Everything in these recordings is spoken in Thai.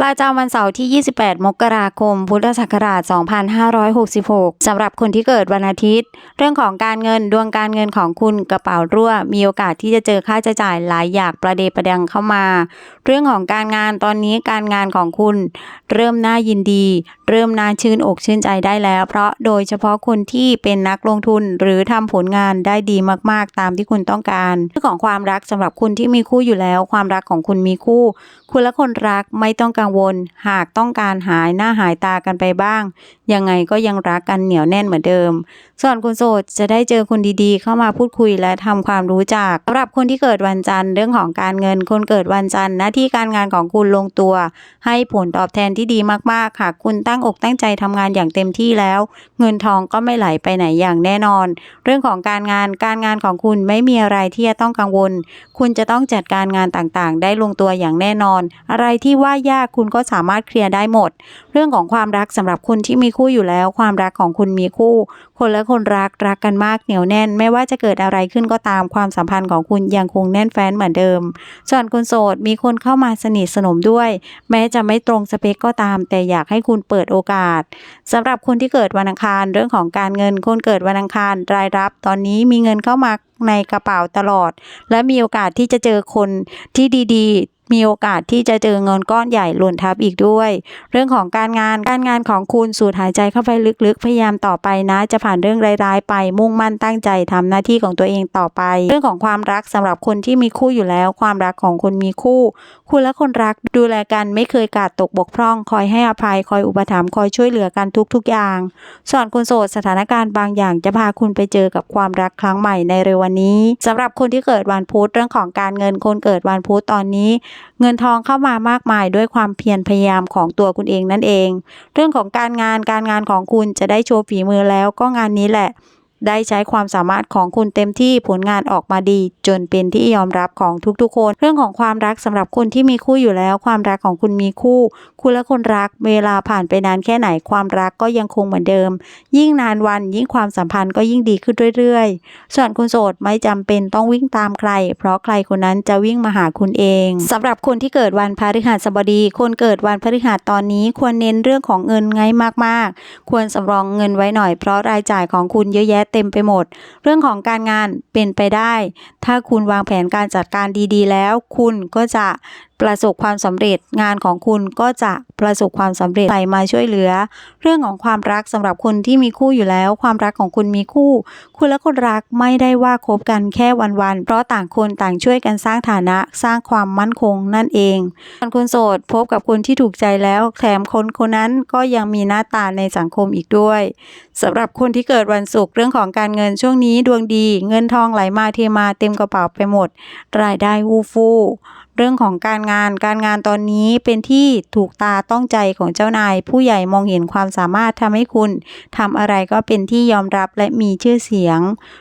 ประจำวันเสาร์ที่ 28 มกราคม พุทธศักราช 2566 สำหรับคนที่เกิดวันอาทิตย์ เรื่องของการเงินดวงการเงินของคุณกระเป๋ารั่ว มีโอกาสที่จะเจอค่าใช้จ่ายหลายอย่างประเดประดังเข้ามา เรื่องของการงานตอนนี้การงานของคุณ เริ่มน่ายินดี เริ่มน่าชื่นอกชื่นใจได้แล้ว เพราะโดยเฉพาะคนที่เป็นนักลงทุนหรือทำผลงานได้ดีมากๆ ตามที่คุณต้องการเรื่องของความรักสำหรับคุณที่มีคู่อยู่แล้ว ความรักของคุณมีคู่ คุณและคนรักไม่ต้องกังวล หากต้องการหายหน้าหายตากันไปบ้าง ยังไงก็ยังรักกันเหนียวแน่นเหมือนเดิม ส่วนคุณโสดจะได้เจอคนดีๆ เข้ามาพูดคุยและทำความรู้จักสำหรับคนที่เกิดวันจันทร์เรื่องของการเงิน คนเกิดวันจันทร์หน้าที่การงานของคุณลงตัว ให้ผลตอบแทนที่ดีมากๆหากคุณตั้งอกตั้งใจทำงานอย่างเต็มที่แล้ว เงินทองก็ไม่ไหลไปไหนอย่างแน่นอน เรื่องของการงานการงานของคุณไม่มีอะไรที่จะต้องกังวล คุณจะต้องจัดการงานต่างๆ ได้ลงตัวอย่างแน่นอน อะไรที่ว่ายากคุณก็สามารถเคลียร์ได้หมด เรื่องของความรักสำหรับคนที่มีคู่อยู่แล้ว ความรักของคุณมีคู่ คนและคนรักรักกันมากเหนียวแน่น ไม่ว่าจะเกิดอะไรขึ้นก็ตามความสัมพันธ์ของคุณยังคงแน่นแฟ้นเหมือนเดิม ส่วนคนโสดมีคนเข้ามาสนิทสนมด้วย แม้จะไม่ตรงสเปคก็ตาม แต่อยากให้คุณเปิดโอกาสสำหรับคนที่เกิดวันอังคารเรื่องของการเงินคนเกิดวันอังคารรายรับ ตอนนี้มีเงินเข้ามาในกระเป๋าตลอด และมีโอกาสที่จะเจอคนที่ดี ๆ มีโอกาสที่จะเจอเงินก้อนใหญ่หล่นทับอีกด้วย เรื่องของการงานการงานของคุณสูดหายใจเข้าไปลึกๆ พยายามต่อไปนะ จะผ่านเรื่องร้ายๆ ไปมุ่งมั่นตั้งใจทำหน้าที่ของตัวเองต่อไป เรื่องของความรักสำหรับคนที่มีคู่อยู่แล้ว ความรักของคนมีคู่ คุณและคนรักดูแลกันไม่เคยกาดตกบกพร่อง คอยให้อภัย คอยอุปถัมภ์คอยช่วยเหลือกันทุกๆอย่าง ส่วนคนโสดสถานการณ์บางอย่างจะพาคุณไปเจอกับความรักครั้งใหม่ในเร็ววันนี้สำหรับคนที่เกิดวันพุธเรื่องของการเงินคนเกิดวันพุธตอนนี้เงินทองเข้ามามากมายด้วยความเพียรพยายามของตัวคุณเองนั่นเอง เรื่องของการงานการงานของคุณจะได้โชว์ฝีมือแล้วก็งานนี้แหละ ได้ใช้ความสามารถของคุณเต็มที่ผลงานออกมาดี จนเป็นที่ยอมรับของทุกๆ คน เรื่องของความรักสำหรับคนที่มีคู่อยู่แล้ว ความรักของคุณมีคู่ คุณและคนรักเวลาผ่านไปนานแค่ไหนความรักก็ยังคงเหมือนเดิม ยิ่งนานวันยิ่งความสัมพันธ์ก็ยิ่งดีขึ้นเรื่อยๆ ส่วนคุณโสดไม่จำเป็นต้องวิ่งตามใคร เพราะใครคนนั้นจะวิ่งมาหาคุณเองสำหรับคนที่เกิดวันพฤหัสบดี คนเกิดวันพฤหัสตอนนี้ควรเน้นเรื่องของเงินไงมากๆ ควรสำรองเงินไว้หน่อยเพราะรายจ่ายของคุณเยอะแยะเต็มไปหมด เรื่องของการงานเป็นไปได้ ถ้าคุณวางแผนการจัดการดีๆ แล้ว คุณก็จะประสบความสำเร็จงานของคุณก็จะประสบความสำเร็จใครมาช่วยเหลือ เรื่องของความรักสำหรับคนที่มีคู่อยู่แล้ว ความรักของคุณมีคู่ คุณและคนรักไม่ได้ว่าคบกันแค่วันๆเพราะต่างคนต่างช่วยกันสร้างฐานะสร้างความมั่นคงนั่นเองส่วนคนโสดพบกับคนที่ถูกใจแล้วแถมคนคนนั้นก็ยังมีหน้าตาในสังคมอีกด้วยสำหรับคนที่เกิดวันศุกร์เรื่องของการเงินช่วงนี้ดวงดี เงินทองไหลมาเทมาเต็มกระเป๋าไปหมด รายได้วูฟู่ เรื่องของการงานการงานตอนนี้เป็นที่ถูกตาต้องใจของเจ้านาย ผู้ใหญ่มองเห็นความสามารถทำให้คุณทำอะไรก็เป็นที่ยอมรับและมีชื่อเสียง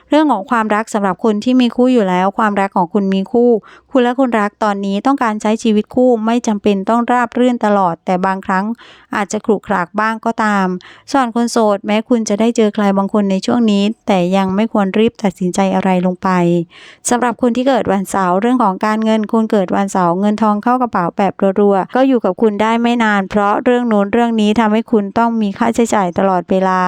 เรื่องของความรักสำหรับคนที่มีคู่อยู่แล้ว ความรักของคุณมีคู่ คุณและคนรักตอนนี้ต้องการใช้ชีวิตคู่ไม่จำเป็นต้องราบรื่นตลอด แต่บางครั้งอาจจะขรุขระบ้างก็ตาม ส่วนคนโสด แม้คุณจะได้เจอใครบางคนในช่วงนี้ แต่ยังไม่ควรรีบตัดสินใจอะไรลงไปสำหรับคนที่เกิดวันเสาร์เรื่องของการเงินคุณเกิดวันเสาร์เงินทองเข้ากระเป๋าแบบรัวๆก็อยู่กับคุณได้ไม่นาน เพราะเรื่องโน้นเรื่องนี้ทำให้คุณต้องมีค่าใช้จ่ายตลอดเวลา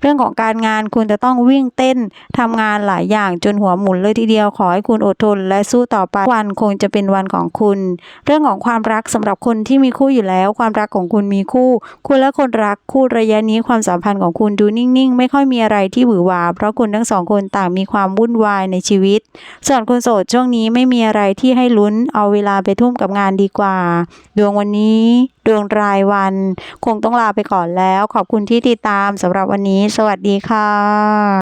เรื่องของการงานคุณจะต้องวิ่งเต้นทำงานหลายอย่างจนหัวหมุนเลยทีเดียวขอให้คุณอดทน และสู้ต่อไปวันคงจะเป็นวันของคุณ เรื่องของความรักสำหรับคนที่มีคู่อยู่แล้ว ความรักของคุณมีคู่ คุณและคนรักคู่ระยะนี้ความสัมพันธ์ของคุณดูนิ่งๆ ไม่ค่อยมีอะไรที่หวือหวาเพราะคุณทั้งสองคนต่างมีความวุ่นวายในชีวิต ส่วนคนโสดช่วงนี้ไม่มีอะไรที่ให้ลุ้นเอาเวลาไปทุ่มกับงานดีกว่า ดวงวันนี้ ดวงรายวัน คงต้องลาไปก่อนแล้ว ขอบคุณที่ติดตามสำหรับวันนี้ สวัสดีค่ะ